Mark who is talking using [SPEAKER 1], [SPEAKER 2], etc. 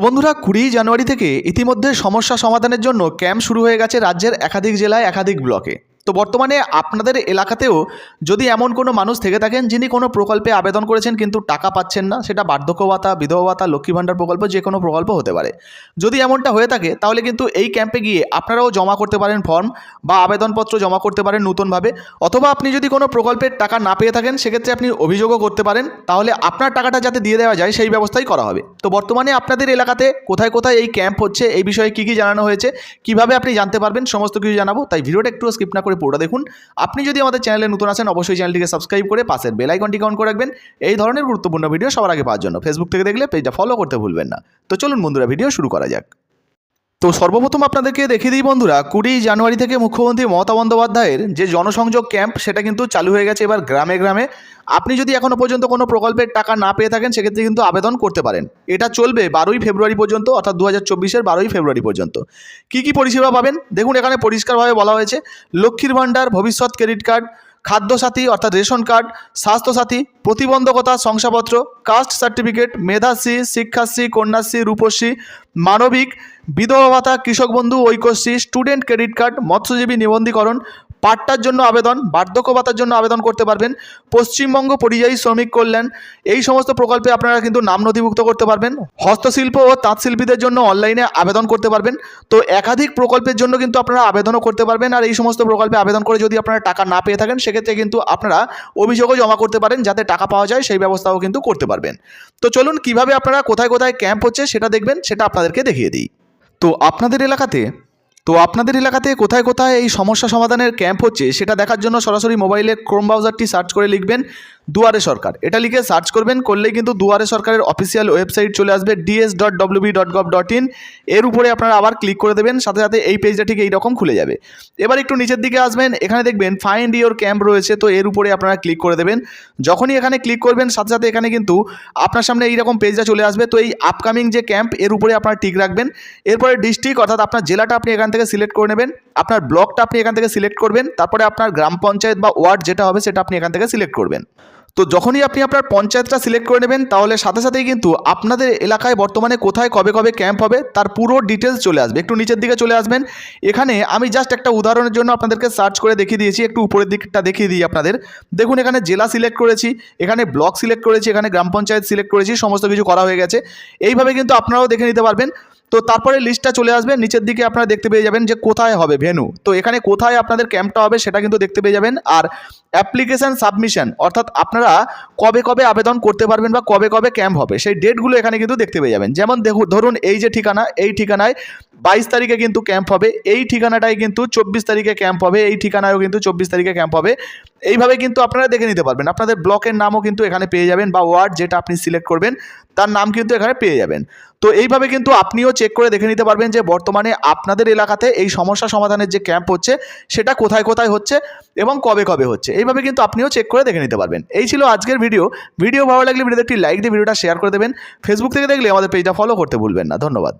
[SPEAKER 1] বন্ধুরা কুড়ি জানুয়ারি থেকে ইতিমধ্যে সমস্যা সমাধানের জন্য ক্যাম্প শুরু হয়ে গেছে রাজ্যের একাধিক জেলায় একাধিক ব্লকে। তো বর্তমানে আপনাদের এলাকাতেও যদি এমন কোনো মানুষ থেকে থাকেন যিনি কোনো প্রকল্পে আবেদন করেছেন কিন্তু টাকা পাচ্ছেন না, সেটা বার্ধক্য ভাতা বিধবা ভাতা লক্ষ্মী ভাণ্ডার প্রকল্প যে কোনো প্রকল্প হতে পারে। যদি এমনটা হয়ে থাকে, তাহলে কিন্তু এই ক্যাম্পে গিয়ে আপনারাও জমা করতে পারেন ফর্ম বা আবেদনপত্র জমা করতে পারেন নতুনভাবে। অথবা আপনি যদি কোনো প্রকল্পের টাকা না পেয়ে থাকেন, সেক্ষেত্রে আপনি অভিযোগও করতে পারেন। তাহলে আপনার টাকাটা যাতে দিয়ে দেওয়া যায়, সেই ব্যবস্থাই করা হবে। তো বর্তমানে আপনাদের এলাকাতে কোথায় কোথায় এই ক্যাম্প হচ্ছে, এই বিষয়ে কী কী জানানো হয়েছে, কীভাবে আপনি জানতে পারবেন, সমস্ত কিছু জানাব। তাই ভিডিওটা একটু স্কিপ না পুরোটা দেখুন। আপনি যদি আমাদের চ্যানেলে নতুন আসেন অবশ্যই চ্যানেলটিকে সাবস্ক্রাইব করে পাশের বেল অন করে রাখবেন। এই ধরনের গুরুত্বপূর্ণ ভিডিও সবার আগে পাওয়ার জন্য। ফেসবুক থেকে দেখলে পেজটা ফলো করতে ভুলবেন না। তো চলুন বন্ধুরা ভিডিও শুরু করা যাক। তো সর্বপ্রথম আপনাদেরকে দেখিয়ে দিই বন্ধুরা, কুড়ি জানুয়ারি থেকে মুখ্যমন্ত্রী মমতা বন্দ্যোপাধ্যায়ের যে জনসংযোগ ক্যাম্প, সেটা কিন্তু চালু হয়ে গেছে এবার গ্রামে গ্রামে। আপনি যদি এখনও পর্যন্ত কোনো প্রকল্পের টাকা না পেয়ে থাকেন, সেক্ষেত্রে কিন্তু আবেদন করতে পারেন। এটা চলবে বারোই ফেব্রুয়ারি পর্যন্ত, অর্থাৎ দু হাজার চব্বিশের বারোই ফেব্রুয়ারি পর্যন্ত। কী কী পরিষেবা পাবেন? দেখুন, এখানে পরিষ্কারভাবে বলা হয়েছে, লক্ষ্মীর ভাণ্ডার, ভবিষ্যৎ ক্রেডিট কার্ড খাদ্যসাথী অর্থাৎ রেশন কার্ড, স্বাস্থ্যসাথী, প্রতিবন্ধকতা শংসাপত্র, কাস্ট সার্টিফিকেট, মেধাশ্রী, শিক্ষাশ্রী, কন্যাশ্রী, রূপশ্রী, মানবিক, বিধবা ভাতা, কৃষক বন্ধু, ঐক্যশ্রী, স্টুডেন্ট ক্রেডিট কার্ড, মৎস্যজীবী নিবন্ধীকরণ পাট্টার জন্য আবেদন, বার্ধক্য ভাতার জন্য আবেদন করতে পারবেন। পশ্চিমবঙ্গ পরিযায়ী শ্রমিক কল্যাণ, এই সমস্ত প্রকল্পে আপনারা কিন্তু নাম নথিভুক্ত করতে পারবেন। হস্তশিল্প ও তাঁতশিল্পীদের জন্য অনলাইনে আবেদন করতে পারবেন। তো একাধিক প্রকল্পের জন্য কিন্তু আপনারা আবেদনও করতে পারবেন। আর এই সমস্ত প্রকল্পে আবেদন করে যদি আপনারা টাকা না পেয়ে থাকেন, সেক্ষেত্রে কিন্তু আপনারা অভিযোগও জমা করতে পারেন, যাতে টাকা পাওয়া যায়, সেই ব্যবস্থাও কিন্তু করতে পারবেন। তো চলুন, কীভাবে আপনারা কোথায় কোথায় ক্যাম্প হচ্ছে সেটা দেখবেন, সেটা আপনাদেরকে দেখিয়ে দিই। তো আপনাদের এলাকাতে তো আপনাদের এলাকাতে কোথায় কোথায় এই সমস্যা সমাধানের ক্যাম্প হচ্ছে, সেটা দেখার জন্য সরাসরি মোবাইলে ক্রোম ব্রাউজারটি সার্চ করে লিখবেন দুয়ারে সরকার। এটা লিখে সার্চ করবেন, করলেই কিন্তু দুয়ারে সরকারের অফিসিয়াল ওয়েবসাইট চলে আসবে DS dot WB dot gov dot in এর উপরে আপনারা আবার ক্লিক করে দেবেন, সাথে সাথে এই পেজটা ঠিক এইরকম খুলে যাবে। এবার একটু নিচের দিকে আসবেন, এখানে দেখবেন ফাইন্ড ইওর ক্যাম্প রয়েছে, তো এর উপরে আপনারা ক্লিক করে দেবেন। যখনই এখানে ক্লিক করবেন, সাথে সাথে এখানে কিন্তু আপনার সামনে এইরকম পেজটা চলে আসবে, তো এই আপকামিং যে ক্যাম্প এর উপরে আপনারা টিক রাখবেন। এরপরে ডিস্ট্রিক্ট অর্থাৎ আপনার জেলাটা আপনি এখান থেকে সিলেক্ট করে নেবেন। আপনার ব্লকটা আপনি এখান থেকে সিলেক্ট করবেন। তারপরে আপনার গ্রাম পঞ্চায়েত বা ওয়ার্ড যেটা হবে সেটা আপনি এখান থেকে সিলেক্ট করবেন। তো যখনই আপনি আপনার পঞ্চায়েতটা সিলেক্ট করে নেবেন, তাহলে সাথে সাথেই কিন্তু আপনাদের এলাকায় বর্তমানে কোথায়, কবে কবে ক্যাম্প হবে, তার পুরো ডিটেলস চলে আসবে। একটু নিচের দিকে চলে আসবেন। এখানে আমি জাস্ট একটা উদাহরণের জন্য আপনাদেরকে সার্চ করে দেখিয়ে দিয়েছি। একটু উপরের দিকটা দেখিয়ে দিই আপনাদের। দেখুন, এখানে জেলা সিলেক্ট করেছি, এখানে ব্লক সিলেক্ট করেছি, এখানে গ্রাম পঞ্চায়েত সিলেক্ট করেছি, সমস্ত কিছু করা হয়ে গেছে। এইভাবে কিন্তু আপনারাও দেখে নিতে পারবেন। তো তারপরে লিস্টটা চলে আসবে, নিচের দিকে আপনারা দেখতে পেয়ে যাবেন যে কোথায় হবে ভেনু তো এখানে কোথায় আপনাদের ক্যাম্পটা হবে সেটা কিন্তু দেখতে পেয়ে যাবেন। আর অ্যাপ্লিকেশান সাবমিশন অর্থাৎ আপনারা কবে কবে আবেদন করতে পারবেন বা কবে কবে ক্যাম্প হবে, সেই ডেটগুলো এখানে কিন্তু দেখতে পেয়ে যাবেন। যেমন দেখুন, ধরুন এই যে ঠিকানা, এই ঠিকানায় বাইশ তারিখে কিন্তু ক্যাম্প হবে, এই ঠিকানাটায় কিন্তু চব্বিশ তারিখে ক্যাম্প হবে, এই ঠিকানায়ও কিন্তু চব্বিশ তারিখে ক্যাম্প হবে। এইভাবে কিন্তু আপনারা দেখে নিতে পারবেন, আপনাদের ব্লকের নামও কিন্তু এখানে পেয়ে যাবেন বা ওয়ার্ড যেটা আপনি সিলেক্ট করবেন, তার নাম কিন্তু এখানে পেয়ে যাবেন। তো এইভাবে কিন্তু আপনিও চেক করে দেখে নিতে পারবেন যে বর্তমানে আপনাদের এলাকাতে এই সমস্যা সমাধানের যে ক্যাম্প হচ্ছে, সেটা কোথায় কোথায় হচ্ছে এবং কবে কবে হচ্ছে। এইভাবে কিন্তু আপনিও চেক করে দেখে নিতে পারবেন। এই ছিল আজকের ভিডিও ভিডিও ভালো লাগলে ভিডিওতে একটি লাইক দিয়ে ভিডিওটা শেয়ার করে দেবেন। ফেসবুক থেকে দেখলে আমাদের পেজটা ফলো করতে ভুলবেন না। ধন্যবাদ।